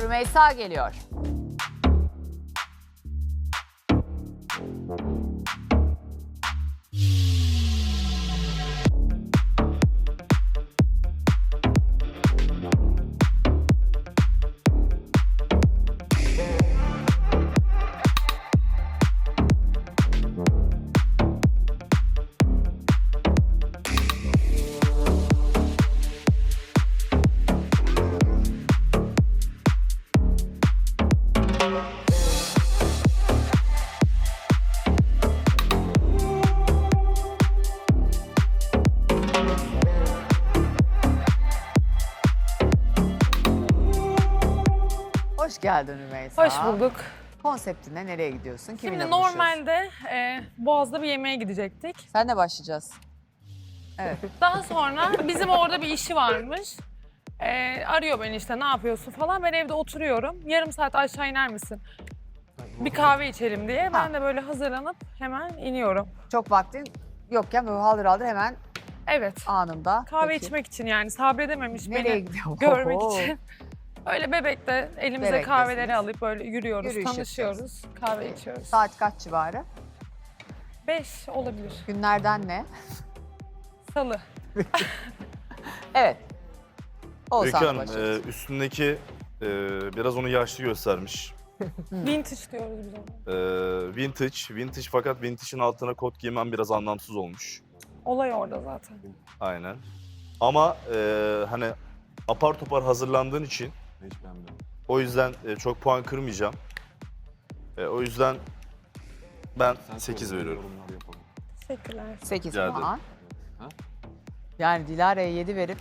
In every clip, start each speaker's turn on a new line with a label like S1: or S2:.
S1: Rümeysa geliyor. Hoş geldin Rümeysa.
S2: Hoş bulduk.
S1: Konseptinde nereye gidiyorsun? Kiminle
S2: Şimdi
S1: buluşuyorsun?
S2: normalde e, Boğaz'da bir yemeğe gidecektik.
S1: Senle başlayacağız. Evet.
S2: Daha sonra bizim orada bir işi varmış. E, arıyor beni işte ne yapıyorsun falan. Ben evde oturuyorum. Yarım saat aşağı iner misin? Bir kahve içelim diye. Ben de böyle hazırlanıp hemen iniyorum.
S1: Çok vaktin yokken böyle haldır haldır hemen
S2: Evet.
S1: anında.
S2: Kahve
S1: Peki.
S2: içmek için yani sabredememiş
S1: Nereye
S2: beni
S1: gidiyor?
S2: görmek için. Öyle bebekte elimize
S1: Bebektesiniz.
S2: kahveleri alıp böyle yürüyoruz,
S1: Yürüyüş
S2: tanışıyoruz, kahve içiyoruz.
S1: Saat kaç civarı?
S2: Beş olabilir.
S1: Günlerden ne?
S2: Salı.
S1: Evet.
S3: Öykü
S1: Oğuzhan'la
S3: Hanım,
S1: başlıyoruz.
S3: e, üstündeki e, biraz onu yaşlı göstermiş.
S2: Vintage diyoruz biz ona.
S3: E, vintage, vintage fakat vintage'in altına kot giymem biraz anlamsız olmuş.
S2: Olay orada zaten.
S3: Aynen. Ama e, hani apar topar hazırlandığın için
S4: Hiç beğenmedim.
S3: o yüzden e, çok puan kırmayacağım. E, o yüzden ben
S4: Sen
S3: 8
S4: söyle,
S3: veriyorum.
S4: yorumlar yapalım.
S2: Teşekkürler.
S1: 8
S3: Rica ederim.
S1: puan.
S4: Ha?
S1: Yani Dilara'ya 7 verip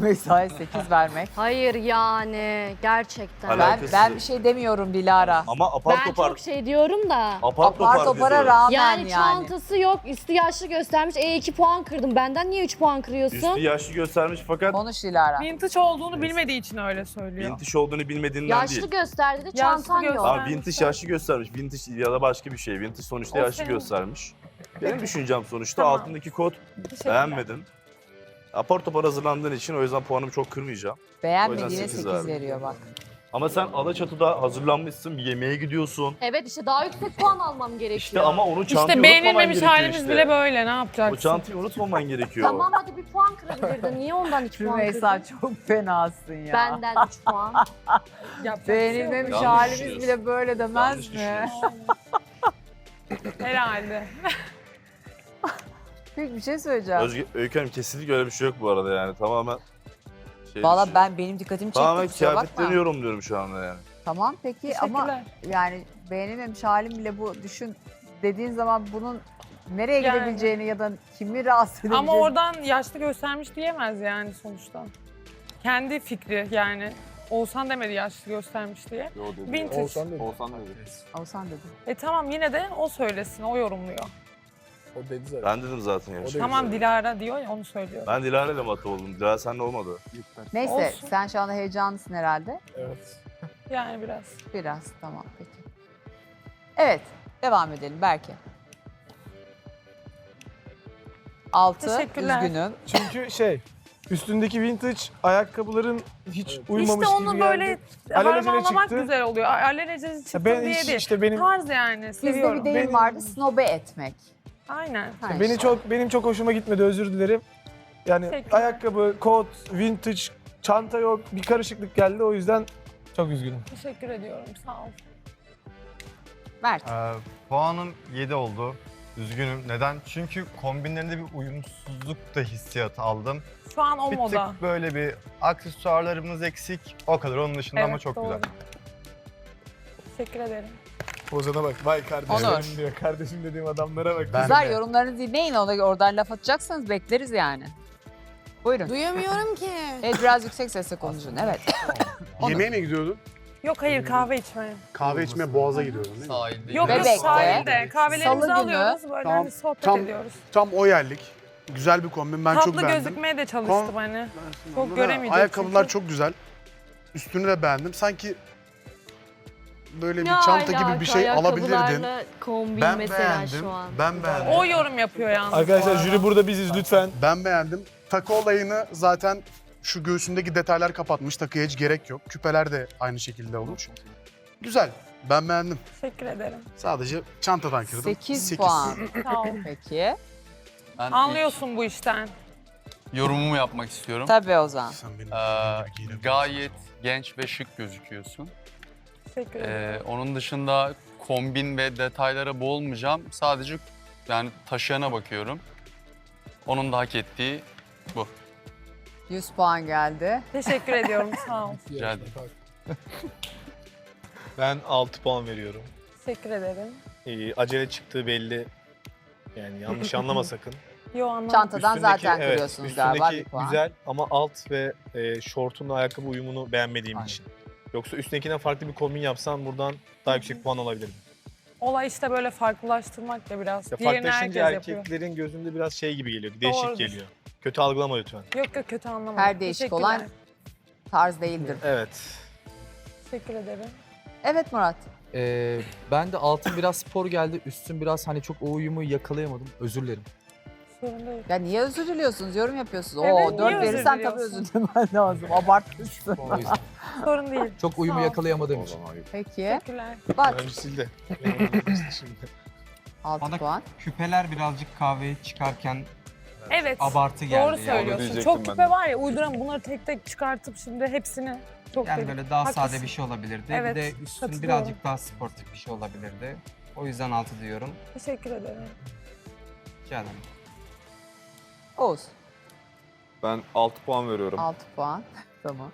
S1: Rümeysa'ya 8 vermek.
S5: Hayır yani gerçekten.
S1: Ben, ben bir şey demiyorum Dilara.
S3: Ama apar
S5: ben
S3: topar,
S5: çok şey diyorum da.
S3: apar
S1: Apar
S3: topar
S1: topara rağmen
S5: Yani,
S1: yani.
S5: çantası yok, üstü yaşlı göstermiş. E 2 puan kırdım. Benden niye 3 puan kırıyorsun?
S3: Üstü yaşlı göstermiş fakat
S1: Konuş Dilara.
S2: Vintage olduğunu bilmediği için öyle söylüyor.
S3: vintage olduğunu bilmediğinden
S5: yaşlı
S3: değil.
S5: gösterdi de çantan yok.
S2: göster-
S3: Ama vintage yaşlı göstermiş. Vintage ya da başka bir şey. Vintage sonuçta
S2: O
S3: yaşlı
S2: senin-
S3: göstermiş. Benim düşüncem sonuçta
S2: Tamam.
S3: altındaki kod
S2: Teşekkürler.
S3: beğenmedim. Apar topar hazırlandığın için o yüzden puanımı çok kırmayacağım.
S1: Beğenmediğine
S3: yüzden
S1: 8
S3: sekiz verdim.
S1: veriyor bak.
S3: Ama sen Alaçatı'da hazırlanmışsın, bir yemeğe gidiyorsun.
S5: Evet işte daha yüksek puan almam gerekiyor.
S3: İşte ama onu çantayı
S2: İşte
S3: unutmaman
S2: beğenilmemiş
S3: gerekiyor
S2: halimiz
S3: işte.
S2: bile böyle ne
S3: O
S2: yapacaksın?
S3: çantayı unutmaman gerekiyor.
S5: Tamam hadi bir puan kırabilirdin. Niye ondan 2 puan
S1: Rümeysa
S5: kırdın?
S1: çok fenasın ya.
S5: Benden 3 puan.
S1: Beğenilmemiş
S3: Yanlış
S1: halimiz
S3: düşünüyorsun.
S1: bile böyle demez
S3: Yanlış
S1: mi?
S3: düşünüyorsun.
S2: Herhalde.
S1: Peki bir şey söyleyeceğim.
S3: Özge, Öykü Hanım kesinlikle öyle bir şey yok bu arada yani. Tamamen şey
S1: Valla
S3: düşün-
S1: ben benim dikkatimi çekti
S3: Tamamen
S1: kusura bakma.
S3: kıyafetlerini yorumluyorum şu anda yani.
S1: Tamam peki ama
S2: Teşekkürler.
S1: yani beğenilmemiş halim bile bu düşün dediğin zaman bunun nereye
S2: Yani.
S1: gidebileceğini ya da kimi rahatsız edebileceğini.
S2: Ama oradan yaşlı göstermiş diyemez yani sonuçta. Kendi fikri yani. Oğuzhan demedi yaşlı göstermiş diye.
S4: Yo dedi.
S2: Vintage.
S4: Oğuzhan dedi. Oğuzhan dedi.
S1: Oğuzhan dedi.
S2: E tamam yine de o söylesin, o yorumluyor.
S6: O dedi zaten.
S3: Ben dedim zaten.
S6: O da
S2: Tamam. Dilara diyor ya onu söylüyor.
S3: Ben Dilara ile muhatap oldum. Dilara seninle olmadı.
S4: Lütfen.
S1: Neyse
S2: Olsun.
S1: sen şu anda heyecanlısın herhalde.
S6: Evet.
S2: Yani biraz.
S1: Biraz tamam peki. Evet devam edelim Berke. Altı
S2: Teşekkürler.
S1: üzgünüm.
S6: Çünkü şey üstündeki vintage ayakkabıların hiç uymamış
S2: işte
S6: gibi
S2: onu
S6: geldi.
S2: böyle
S6: Alelacele
S2: harmanlamak
S6: çıktı.
S2: güzel oluyor. Alelacele çıktı
S6: ben
S2: diye
S6: hiç-
S2: değil.
S6: işte benim
S2: Tarz yani
S1: Bizde bir
S2: seviyorum.
S1: deyim
S6: Benim-
S1: vardı snobe etmek.
S2: Aynen.
S1: Ha
S6: beni
S1: işte.
S6: çok benim çok hoşuma gitmedi özür dilerim. Yani ayakkabı, kot, vintage, çanta yok bir karışıklık geldi o yüzden çok üzgünüm.
S2: Teşekkür ediyorum sağ ol.
S1: Mert.
S7: Ee, puanım 7 oldu. Üzgünüm. Neden? Çünkü kombinlerinde bir uyumsuzluk da hissiyatı aldım.
S2: Şu an o
S7: bir
S2: moda.
S7: tık böyle bir aksesuarlarımız eksik. O kadar. Onun dışında ama
S2: Evet,
S7: çok
S2: doğru.
S7: güzel.
S2: Teşekkür ederim.
S6: Ozan'a bak vay kardeşim
S1: Onur.
S6: diyor. Kardeşim dediğim adamlara bak.
S1: Kızlar yorumlarınızı dinleyin. Ona oradan laf atacaksanız bekleriz yani. Buyurun.
S8: Duyamıyorum ki.
S1: Evet biraz yüksek sesle konuşun. Evet.
S9: Yemeğe mi gidiyordun?
S2: Yok hayır kahve içmeye.
S9: Kahve içmeye Boğaz'a gidiyordun değil mi?
S7: Sahilde.
S2: Yok yok
S1: Bebek'te.
S2: sahilde. Kahvelerimizi
S1: Salı günü.
S2: alıyoruz böyle
S9: Tamam,
S2: hani sohbet
S9: tam-
S2: ediyoruz.
S9: Tam o yerlik. Güzel bir kombin. Ben
S2: Tatlı
S9: çok beğendim.
S2: gözükmeye de çalıştım
S9: Kon-
S2: hani.
S9: Ben
S2: çok
S9: burada
S2: göremeyecek
S9: Ayakkabılar
S2: çünkü.
S9: çok güzel. Üstünü de beğendim. Sanki böyle bir çanta
S5: alaka,
S9: gibi bir şey alabilirdin.
S5: Kombin
S7: Ben
S5: mesela
S7: beğendim.
S5: şu an.
S7: Ben beğendim.
S2: O yorum yapıyor yalnız.
S6: Arkadaşlar jüri burada biziz lütfen.
S9: Ben beğendim. Takı olayını zaten Şu göğsündeki detaylar kapatmış. Takıya hiç gerek yok. Küpeler de aynı şekilde olmuş. Güzel. Ben beğendim.
S2: Teşekkür ederim.
S9: Sadece çantadan kırdım.
S1: 8
S9: Sekiz.
S1: puan.
S2: Sağ ol.
S1: Peki.
S4: Ben ilk
S2: Anlıyorsun bu işten.
S4: yorumumu yapmak istiyorum.
S1: Tabii Ozan.
S9: Sen benim
S4: Ee, gayet genç ve şık gözüküyorsun.
S2: Teşekkür ederim.
S4: Ee, onun dışında kombin ve detaylara boğulmayacağım. Sadece yani taşıyana bakıyorum. Onun da hak ettiği bu.
S1: 100 puan geldi.
S2: Teşekkür ediyorum. Sağ ol.
S4: Rica ederim.
S8: Ben 6 puan veriyorum.
S2: Teşekkür ederim.
S8: Ee, acele çıktığı belli. Yani yanlış anlama sakın.
S2: Yo anlamadım.
S1: Çantadan zaten
S8: evet,
S1: kırıyorsunuz galiba bir
S8: üstündeki
S1: puan.
S8: güzel ama alt ve e, şortunla ayakkabı uyumunu beğenmediğim
S4: Aynen.
S8: için. Yoksa üstündekinden farklı bir kombin yapsam buradan daha yüksek puan alabilirim.
S2: Olay işte böyle farklılaştırmak ya biraz.
S8: İşte
S2: Diğerini herkes
S8: farklılaşınca
S2: yapıyor.
S8: erkeklerin gözünde biraz şey gibi geliyor. Değişik
S2: Doğrudur.
S8: geliyor. Kötü algılama lütfen.
S2: Yok yok kötü anlamadım.
S1: Her değişik olan tarz değildir.
S8: Evet.
S2: Teşekkür ederim.
S1: Evet Murat.
S10: Ee, ben de altın biraz spor geldi. Üstün biraz hani çok o uyumu yakalayamadım. Özür dilerim.
S2: Sorun değil.
S1: Ya niye özür diliyorsunuz? Yorum yapıyorsunuz.
S2: Evet,
S1: Oo 4
S2: niye özür
S1: verirsen tabii
S2: diliyorsun?
S1: özür dilemen lazım. Abartmışsın.
S10: O yüzden.
S2: Sorun değil.
S10: Çok uyumu
S2: Sağ ol.
S10: yakalayamadığım için.
S1: Peki.
S2: Teşekkürler.
S1: Bak
S8: sildi. Şimdi.
S1: 6
S11: Bana-
S1: puan.
S11: Küpeler birazcık kahveyi çıkarken
S2: Evet.
S11: abartı geldi.
S2: Doğru
S11: yani.
S2: söylüyorsun. Çok küpe var ya uyduran bunları tek tek çıkartıp şimdi hepsini çok
S11: Yani
S2: dedim.
S11: böyle daha
S2: Haklısın.
S11: sade bir şey olabilirdi.
S2: Evet,
S11: bir de üstün
S2: katılıyorum.
S11: birazcık daha sportif bir şey olabilirdi. O yüzden altı diyorum.
S2: Teşekkür ederim.
S11: Rica ederim.
S1: Oğuz.
S12: Ben 6 puan veriyorum.
S1: 6 puan. tamam.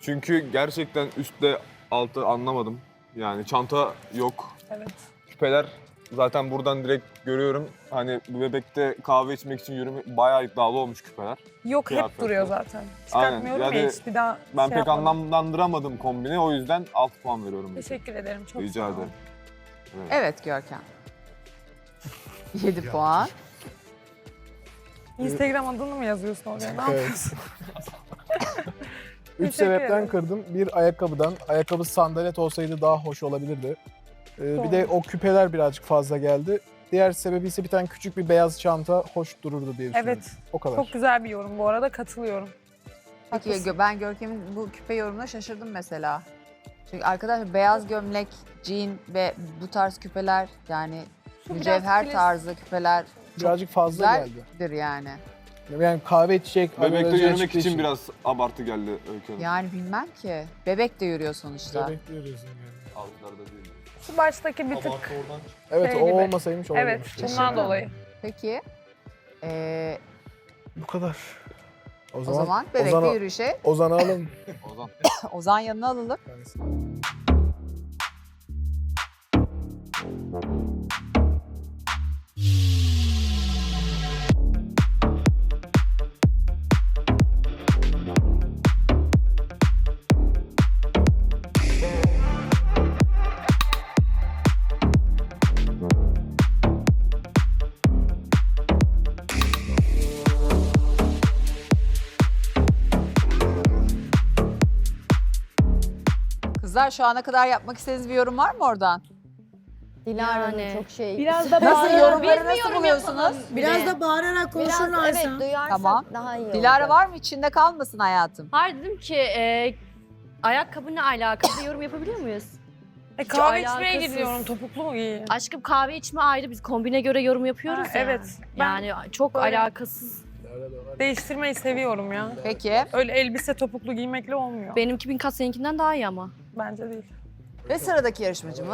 S12: Çünkü gerçekten üstte altı anlamadım. Yani çanta yok.
S2: Evet.
S12: Küpeler zaten buradan direkt görüyorum. Hani bu bebekte kahve içmek için yürüme bayağı iddialı olmuş küpeler.
S2: Yok hep duruyor zaten. Çıkartmıyorum ya
S12: yani
S2: hiç bir daha
S12: Ben
S2: şey
S12: pek
S2: yapmadım.
S12: anlamlandıramadım kombini. O yüzden 6 puan veriyorum.
S2: Teşekkür ederim. Çok
S12: Rica
S2: sağ ol.
S12: ederim.
S1: Evet Görkem. 7 puan.
S2: Instagram adını mı yazıyorsun oraya? Ne
S6: Evet.
S2: yapıyorsun?
S6: Üç
S2: Teşekkür
S6: sebepten
S2: ederim.
S6: kırdım. Bir ayakkabıdan. Ayakkabı sandalet olsaydı daha hoş olabilirdi. Ee, bir de o küpeler birazcık fazla geldi. Diğer sebebi ise bir tane küçük bir beyaz çanta hoş dururdu diye düşünüyorum.
S2: Evet.
S6: O kadar.
S2: Çok güzel bir yorum bu arada katılıyorum.
S1: Peki
S2: Haklısın.
S1: Gö- ben Görkem'in bu küpe yorumuna şaşırdım mesela. Çünkü arkadaşlar beyaz gömlek, jean ve bu tarz küpeler yani
S2: biraz
S1: mücevher
S2: klasik-
S1: tarzı küpeler
S6: birazcık fazla geldi.
S1: güzeldir yani.
S6: Yani kahve içecek,
S12: Bebekte
S6: arabacı
S12: yürümek
S6: çıktığı
S12: için biraz abartı geldi Öykü Hanım.
S1: Yani bilmem ki. Bebek de yürüyor sonuçta.
S6: Bebek diyorsun yani.
S12: Altlarda değil.
S2: Şu baştaki bir tık.
S8: Abartı oradan
S6: Evet
S2: Şey
S6: o
S2: gibi.
S6: olmasaymış olurmuş.
S2: Evet bundan dolayı.
S1: Peki. Ee,
S6: Bu kadar. O
S1: o zaman, bebekle
S6: Ozan'a-
S1: yürüyüşe
S6: Ozan'ı alalım.
S12: Ozan.
S1: Ozan yanına alalım. Kızlar şu ana kadar yapmak istediğiniz bir yorum var mı oradan?
S5: Dilara'nın Yani. çok şey.
S13: Biraz da
S1: Nasıl
S13: bağırarak,
S1: yorumları nasıl buluyorsunuz?
S13: biraz da bağırarak
S5: Biraz
S13: konuşurlarsa.
S5: evet duyarsak
S1: Tamam.
S5: daha iyi
S1: Dilara
S5: olacak.
S1: var mı içinde kalmasın hayatım?
S13: Hayır dedim ki e, ayakkabı ne alakalı yorum yapabiliyor muyuz?
S2: E,
S13: Hiç
S2: kahve içmeye
S13: alakasız.
S2: gidiyorum topuklu mu giyeyim?
S13: Aşkım kahve içme ayrı biz kombine göre yorum yapıyoruz
S2: Ha,
S13: ya.
S2: evet. Ben
S13: Yani çok
S2: böyle-
S13: alakasız.
S2: değiştirmeyi seviyorum ya.
S1: Peki.
S2: Öyle elbise topuklu giymekle olmuyor.
S13: Benimki bin kat seninkinden daha iyi ama.
S2: Bence değil.
S1: Ve sıradaki yarışmacımız